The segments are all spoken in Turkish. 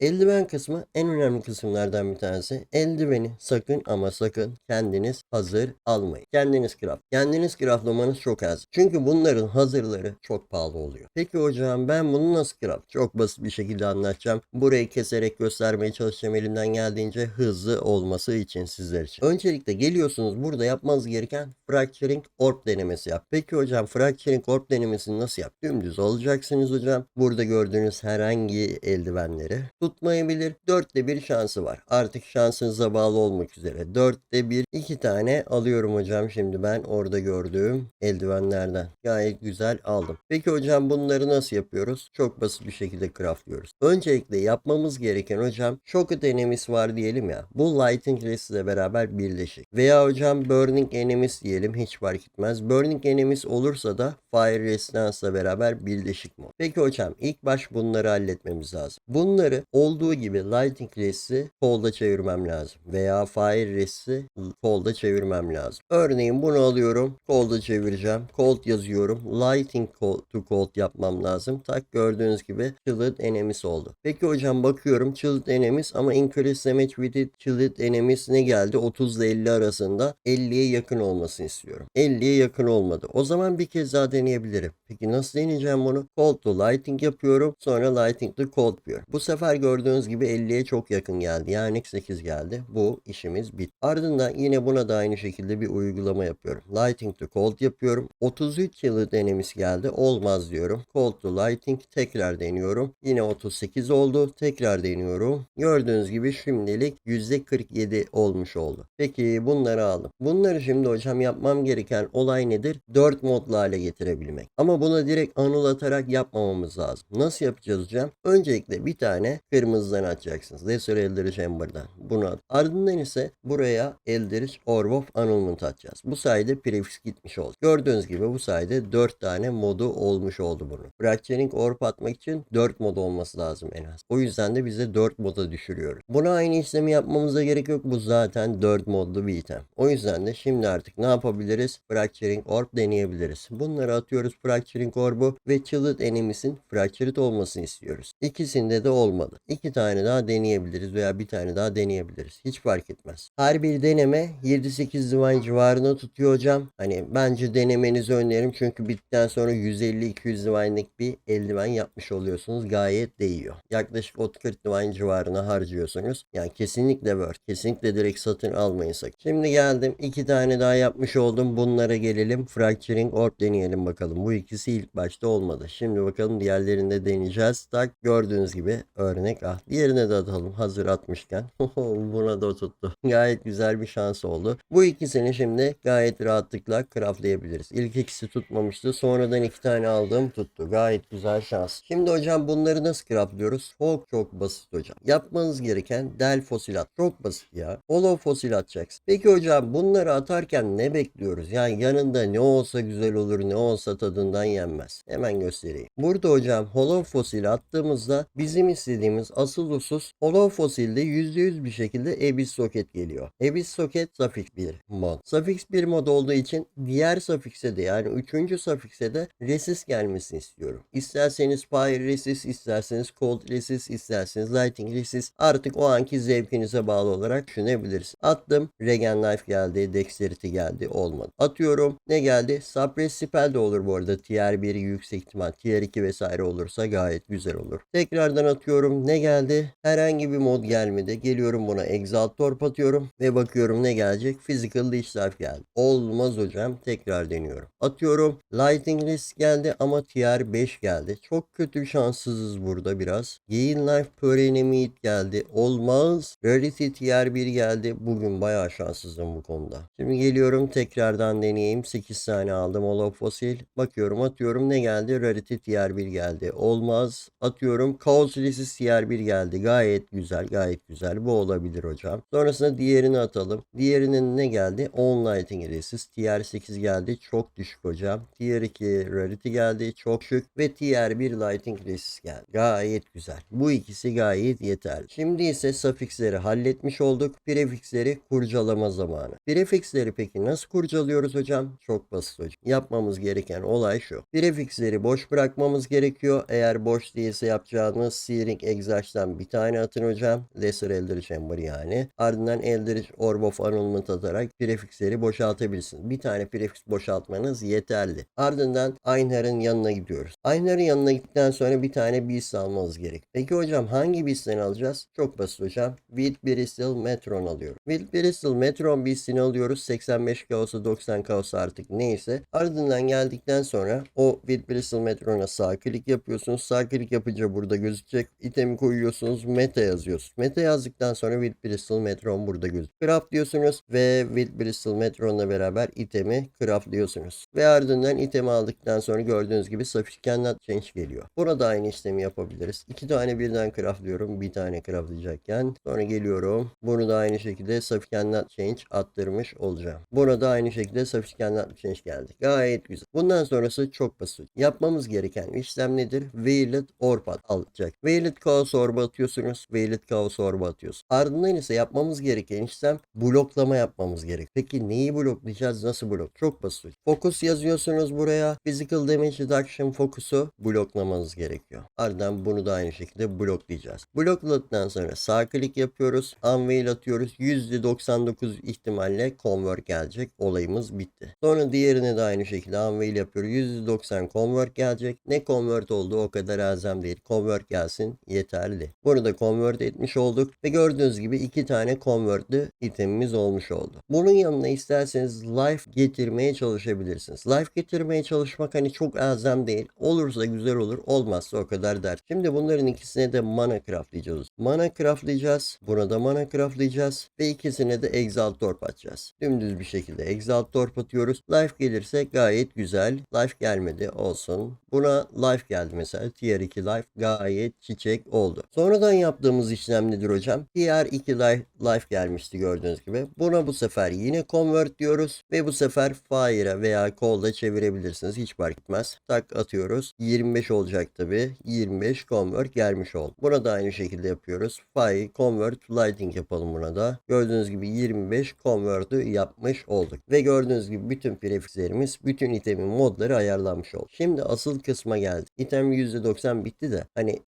Eldiven kısmı en önemli kısımlardan bir tanesi. Eldiveni sakın ama sakın kendiniz hazır almayın. Kendiniz craft. Kendiniz craftlamanız çok az. Çünkü bunların hazırları çok pahalı oluyor. Peki hocam ben bunu nasıl craft? Çok basit bir şekilde anlatacağım. Burayı keserek göstermeye çalışacağım elimden geldiğince hızlı olması için sizler için. Öncelikle geliyorsunuz burada yapmanız gereken Fracturing Orb denemesi yap. Peki hocam Fracturing Orb denemesini nasıl yap? Dümdüz olacaksınız hocam. Burada gördüğünüz herhangi eldivenleri tutmayabilir. Dörtte bir şansı var. Artık şansınıza bağlı olmak üzere. Dörtte bir iki tane alıyorum hocam şimdi ben orada gördüğüm eldivenlerden. Gayet güzel aldım. Peki hocam bunları nasıl yapıyoruz? Çok basit bir şekilde craftlıyoruz. Öncelikle yapmamız gereken hocam Shock Enemies var diyelim ya. Bu Lighting Rest ile beraber birleşik. Veya hocam Burning Enemies diyelim hiç fark etmez. Burning Enemies olursa da Fire Resistance ile beraber birleşik mod. Peki hocam ilk baş bunları halletmemiz lazım. Bunları olduğu gibi Lighting Rest'i Cold'a çevirmem lazım. Veya Fire Rest'i Cold'a çevirmem lazım. Örneğin bunu alıyorum. Cold'a çevireceğim. Cold yazıyorum. Lighting to Cold yapmam lazım. Tak gördüğünüz gibi Chilled Enemies oldu. Peki hocam bakıyorum Chilled Enemies ama Increase Damage with it Chilled Enemies ne geldi? 30 ile 50 arasında 50'ye yakın olmasını istiyorum. 50'ye yakın olmadı. O zaman bir kez daha deneyebilirim. Peki nasıl deneyeceğim bunu? Cold to Lighting yapıyorum. Sonra Lighting to Cold yapıyorum. Bu sefer gördüğünüz gibi 50'ye çok yakın geldi. Yani 8 geldi. Bu işimiz bitti. Ardından yine buna da aynı şekilde bir uygulama yapıyorum. Lighting to Cold yapıyorum. 33 yılı denemiş geldi. Olmaz diyorum. Cold to Lighting tekrar deniyorum. Yine 38 oldu. Tekrar deniyorum. Gördüğünüz gibi şimdilik %47 olmuş oldu. Peki bunları aldım. Bunları şimdi hocam yapmam gereken olay nedir? 4 modlu hale getirebilmek. Ama buna direkt anıl atarak yapmamamız lazım. Nasıl yapacağız hocam? Öncelikle bir tane kırmızıdan atacaksınız. Lesser Eldritch Chamber'dan. Bunu at. Ardından ise buraya Eldritch Orb of Annulment atacağız. Bu sayede prefix gitmiş oldu. Gördüğünüz gibi bu sayede 4 tane modu olmuş oldu bunu. Fracturing Orb atmak için 4 mod olması lazım en az. O yüzden de bize 4 moda düşürüyoruz. Buna aynı işlemi yapmamıza gerek yok. Bu zaten 4 modlu bir item. O yüzden de şimdi artık ne yapabiliriz? Fracturing Orb deneyebiliriz. Bunları atıyoruz Fracturing Orb'u ve Chilled Enemies'in Fractured olmasını istiyoruz. İkisinde de olmadı. İki tane daha deneyebiliriz veya bir tane daha deneyebiliriz. Hiç fark etmez. Her bir deneme 7-8 divine civarında tutuyor hocam. Hani bence denemenizi öneririm çünkü bittikten sonra 150-200 divine'lik bir eldiven yapmış oluyorsunuz. Gayet değiyor. Yaklaşık 30-40 divine civarına harcıyorsunuz. Yani kesinlikle worth. Kesinlikle direkt satın almayın sakın. Şimdi geldim. iki tane daha yapmış oldum. Bunlara gelelim. Fracturing Orb deneyelim bakalım. Bu ikisi ilk başta olmadı. Şimdi bakalım diğerlerini de deneyeceğiz. Tak gördüğünüz gibi örnek ah. Diğerine de atalım hazır atmışken. Buna da tuttu. Gayet güzel bir şans oldu. Bu ikisini şimdi gayet rahatlıkla craftlayabiliriz. İlk ikisi tutmamıştı. Sonradan iki tane aldım tuttu. Gayet güzel şans. Şimdi hocam bunları nasıl craftlıyoruz? Çok çok basit hocam. Yapmanız gereken del fosil at. Çok basit ya. Hollow fosil atacaksın. Peki hocam bunları atarken ne bekliyoruz? Yani yanında ne olsa güzel olur ne olsa tadından yenmez. Hemen göstereyim. Burada hocam hollow fosil attığımızda bizim istediğimiz asıl husus hollow fosilde %100 bir şekilde Abyss socket geliyor. Abyss socket suffix 1 mod. Suffix 1 mod olduğu için diğer suffix'e de yani 3. suffix'e de resist gelmesini istiyorum. İsterseniz fire resist, isterseniz cold resist, isterseniz lighting resist artık o anki zevkinize bağlı olarak düşünebilirsiniz. Attım. Regen life geldi. Dexterity geldi. Olmadı. Atıyorum. Ne geldi? Suppress spell de olur bu arada. Tier 1 yüksek ihtimal. Tier 2 vesaire olursa gayet güzel olur. Tekrardan atıyorum. Ne geldi? Herhangi bir mod gelmedi. Geliyorum buna Exalt Torp atıyorum. Ve bakıyorum ne gelecek? Physical Dish Life geldi. Olmaz hocam. Tekrar deniyorum. Atıyorum. Lighting Risk geldi ama Tier 5 geldi. Çok kötü şanssızız burada biraz. Gain Life Per Enemy geldi. Olmaz. Rarity Tier 1 geldi. Bugün bayağı şanssızım bu konuda. Şimdi geliyorum tekrardan deneyeyim. 8 tane aldım Hollow Fossil. Bakıyorum atıyorum ne geldi? Rarity Tier 1 geldi. Olmaz. Atıyorum Chaos Resist Tier 1 geldi. Gayet güzel gayet güzel. Bu olabilir hocam. Sonrasında diğerini atalım. Diğerinin ne geldi? On Lighting Resist. Tier 8 geldi. Çok düşük hocam. Tier 2 Rarity geldi. Çok düşük. Ve Tier 1 Lighting Resist geldi. Gayet güzel. Bu ikisi gayet yeterli. Şimdi ise suffixleri halletmiş olduk. Prefixleri kurcalama zamanı. Prefixleri peki nasıl kurcalıyoruz hocam? Çok basit hocam. Yapmamız gereken olay şu. Prefixleri boş bırakmamız gerekiyor. Eğer boş değilse yapacağımız Searing Exile Exhaust'tan bir tane atın hocam. Lesser Eldritch Chamber yani. Ardından Eldritch Orb of Annulment atarak prefixleri boşaltabilirsiniz. Bir tane prefix boşaltmanız yeterli. Ardından Einher'in yanına gidiyoruz. Einher'in yanına gittikten sonra bir tane Beast almanız gerek. Peki hocam hangi Beast'ten alacağız? Çok basit hocam. Wild Bristol Metron alıyorum. Wild Bristol Metron Beast'ini alıyoruz. 85 kaosu 90 kaosu artık neyse. Ardından geldikten sonra o Wild Bristol Metron'a sağ klik yapıyorsunuz. Sağ klik yapınca burada gözükecek. İtemi koyuyorsunuz. Meta yazıyorsunuz. Meta yazdıktan sonra Wild Bristol Metron burada gözüküyor. Craft diyorsunuz ve Wild Bristol Metron'la beraber itemi craftlıyorsunuz. Ve ardından itemi aldıktan sonra gördüğünüz gibi Sufficient Change geliyor. Burada aynı işlemi yapabiliriz. İki tane birden craftlıyorum. Bir tane craftlayacakken. Sonra geliyorum. Bunu da aynı şekilde Sufficient Change attırmış olacağım. Burada aynı şekilde Sufficient Change geldi. Gayet güzel. Bundan sonrası çok basit. Yapmamız gereken işlem nedir? Veiled Orb alacak. Veiled Chaos Orb atıyorsunuz. Veiled Chaos Orb atıyorsunuz. Ardından ise yapmamız gereken işlem bloklama yapmamız gerek. Peki neyi bloklayacağız? Nasıl blok? Çok basit. Focus yazıyorsunuz buraya. Physical Damage Reduction Focus'u bloklamanız gerekiyor. Ardından bunu da aynı şekilde bloklayacağız. Blokladıktan sonra sağ klik yapıyoruz. Unveil atıyoruz. %99 ihtimalle Convert gelecek. Olayımız bitti. Sonra diğerine de aynı şekilde Unveil yapıyoruz. %90 Convert gelecek. Ne Convert oldu o kadar azam değil. Convert gelsin yeterli. Bunu da Convert etmiş olduk. Ve gördüğünüz gibi iki tane Convert'lü itemimiz olmuş oldu. Bunun yanına isterseniz Life getirmeye çalışabilirsiniz. Life getirmeye çalışmak hani çok azam değil. Olursa güzel olur. Olmazsa o kadar der. Şimdi bunların ikisine de mana craftlayacağız. Mana craftlayacağız. Buna da mana craftlayacağız. Ve ikisine de Exalt Torp atacağız. Dümdüz bir şekilde Exalt Torp atıyoruz. Life gelirse gayet güzel. Life gelmedi olsun. Buna life geldi mesela. Tier 2 life gayet çiçek oldu. Sonradan yaptığımız işlem nedir hocam? Tier 2 life, gelmişti gördüğünüz gibi. Buna bu sefer yine convert diyoruz. Ve bu sefer fire'a veya cold'a çevirebilirsiniz. Hiç fark etmez. Tak atıyoruz. 25 olacak tabi. 25 convert gelmiş oldu. Buna da aynı şekilde yapıyoruz. Fire, convert, lighting yapalım buna da. Gördüğünüz gibi 25 convert'ü yapmış olduk. Ve gördüğünüz gibi bütün prefixlerimiz, bütün itemin modları ayarlanmış oldu. Şimdi asıl kısma geldik. İtem %90 bitti de hani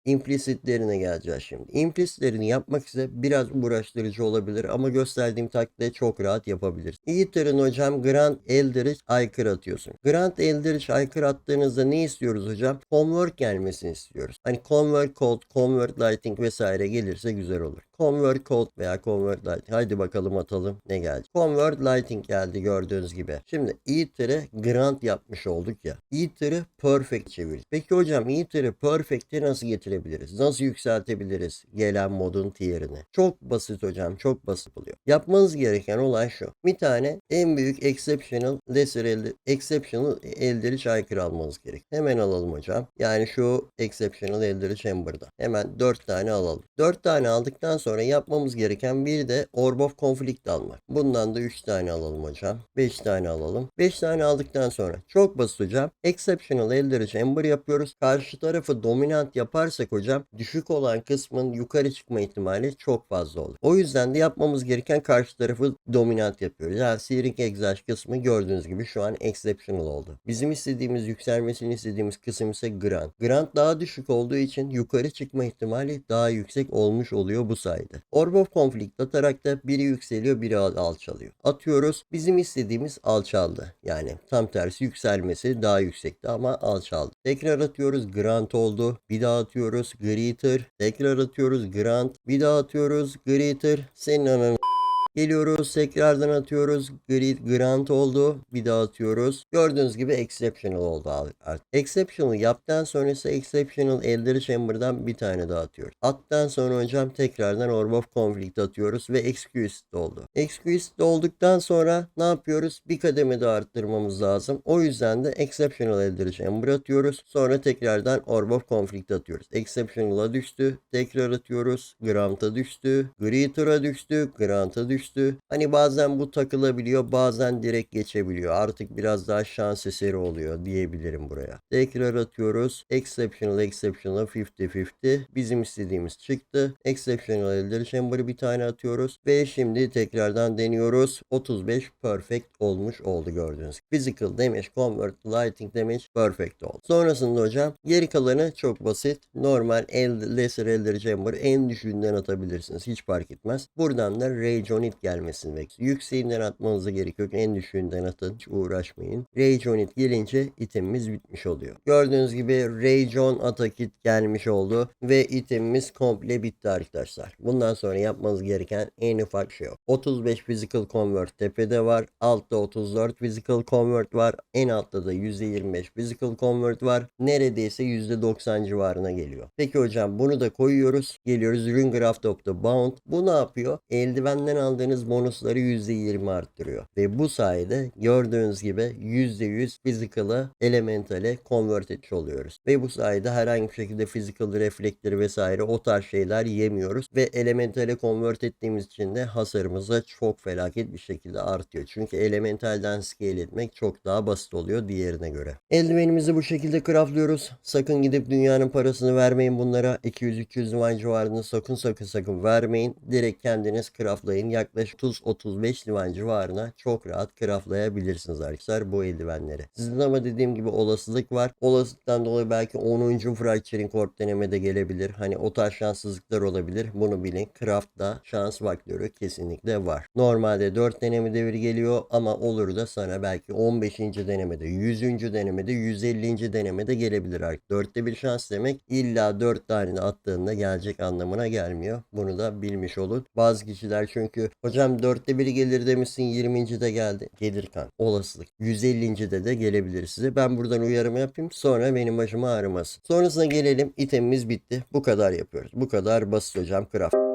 implicitlerine geleceğiz şimdi. Implicitlerini yapmak ise biraz uğraştırıcı olabilir ama gösterdiğim takdirde çok rahat yapabiliriz. Eater'ın hocam Grand Eldritch Aykır atıyorsun. Grand Eldritch Aykır attığınızda ne istiyoruz hocam? Convert gelmesini istiyoruz. Hani Convert Code, Convert Lighting vesaire gelirse güzel olur. Convert Code veya Convert Lighting. Haydi bakalım atalım ne geldi. Convert Lighting geldi gördüğünüz gibi. Şimdi Ether'ı Grant yapmış olduk ya. Ether'ı Perfect çevirdik. Peki hocam Ether'ı Perfect'e nasıl getirebiliriz? Nasıl yükseltebiliriz gelen modun tier'ini? Çok basit hocam. Çok basit oluyor. Yapmanız gereken olay şu. Bir tane en büyük exceptional lesser elde, exceptional eldritch aykırı almanız gerek. Hemen alalım hocam. Yani şu exceptional eldritch chamber'da. Hemen 4 tane alalım. 4 tane aldıktan sonra yapmamız gereken bir de Orb of Conflict almak. Bundan da 3 tane alalım hocam. 5 tane alalım. 5 tane aldıktan sonra çok basit hocam. Exceptional Eldritch Ember yapıyoruz. Karşı tarafı dominant yaparsak hocam düşük olan kısmın yukarı çıkma ihtimali çok fazla olur. O yüzden de yapmamız gereken karşı tarafı dominant yapıyoruz. Yani Searing Exhaust kısmı gördüğünüz gibi şu an exceptional oldu. Bizim istediğimiz yükselmesini istediğimiz kısım ise Grant. Grant daha düşük olduğu için yukarı çıkma ihtimali daha yüksek olmuş oluyor bu sayede. Orb of Conflict atarak da biri yükseliyor biri al- alçalıyor. Atıyoruz. Bizim istediğimiz alçaldı. Yani tam tersi yükselmesi daha yüksekti ama alçaldı. Tekrar atıyoruz. Grant oldu. Bir daha atıyoruz. Greater. Tekrar atıyoruz. Grant. Bir daha atıyoruz. Greater. Senin ananı Geliyoruz tekrardan atıyoruz. Grid Grant oldu. Bir daha atıyoruz. Gördüğünüz gibi Exceptional oldu artık. Exceptional yaptıktan sonra ise Exceptional Eldritch Chamber'dan bir tane daha atıyoruz. Attan sonra hocam tekrardan Orb of Conflict atıyoruz ve Excused oldu. Excused olduktan sonra ne yapıyoruz? Bir kademe daha arttırmamız lazım. O yüzden de Exceptional Eldritch Chamber atıyoruz. Sonra tekrardan Orb of Conflict atıyoruz. Exceptional'a düştü. Tekrar atıyoruz. Grant'a düştü. Greater'a düştü. Grant'a düştü üstü. Hani bazen bu takılabiliyor bazen direkt geçebiliyor. Artık biraz daha şans eseri oluyor diyebilirim buraya. Tekrar atıyoruz. Exceptional exceptional 50-50. Bizim istediğimiz çıktı. Exceptional Elder Chamber'ı bir tane atıyoruz. Ve şimdi tekrardan deniyoruz. 35 perfect olmuş oldu gördüğünüz. Physical damage, convert, lighting damage perfect oldu. Sonrasında hocam geri kalanı çok basit. Normal el, Lesser Elder Chamber en düşüğünden atabilirsiniz. Hiç fark etmez. Buradan da Rage on It gelmesini bekliyoruz. Yükseğinden atmanıza gerek yok. En düşüğünden atın. Hiç uğraşmayın. Rage on It gelince itemimiz bitmiş oluyor. Gördüğünüz gibi Rage on Attack It gelmiş oldu. Ve itemimiz komple bitti arkadaşlar. Bundan sonra yapmanız gereken en ufak şey yok. 35 Physical Convert tepede var. Altta 34 Physical Convert var. En altta da %25 Physical Convert var. Neredeyse %90 civarına geliyor. Peki hocam bunu da koyuyoruz. Geliyoruz Rune Graft of the Bound. Bu ne yapıyor? Eldivenden aldığınız bonusları %20 arttırıyor. Ve bu sayede gördüğünüz gibi %100 Physical'ı Elemental'e convert etmiş oluyoruz. Ve bu sayede herhangi bir şekilde Physical reflektleri vesaire o tarz şeyler yemiyoruz. Ve Elemental'e convert ettiğimiz için de hasarımız da çok felaket bir şekilde artıyor. Çünkü Elemental'den scale etmek çok daha basit oluyor diğerine göre. Eldivenimizi bu şekilde craftlıyoruz. Sakın gidip dünyanın parasını vermeyin bunlara. 200-300 livan civarında sakın sakın sakın vermeyin. Direkt kendiniz craftlayın. Yaklaşık 30-35 livan civarına çok rahat craftlayabilirsiniz arkadaşlar bu eldivenleri. Sizin ama dediğim gibi olasılık var. Olasılıktan dolayı belki 10. Fracturing Cord denemede gelebilir. Hani o tarz şanssızlıklar olabilir. Bunu bilin. Craft'ta şans faktörü kesinlikle var. Normalde 4 deneme devri geliyor ama olur da sana belki 15. denemede, 100. denemede, 150. denemede gelebilir artık. 4'te bir şans demek illa 4 tane attığında gelecek anlamına gelmiyor. Bunu da bilmiş olun. Bazı kişiler çünkü hocam 4'te biri gelir demişsin 20. de geldi. Gelir kan. Olasılık. 150. de de gelebilir size. Ben buradan uyarımı yapayım. Sonra benim başıma ağrımasın. Sonrasına gelelim. İtemimiz bitti. Bu kadar yapıyoruz. Bu kadar basit hocam. Craft.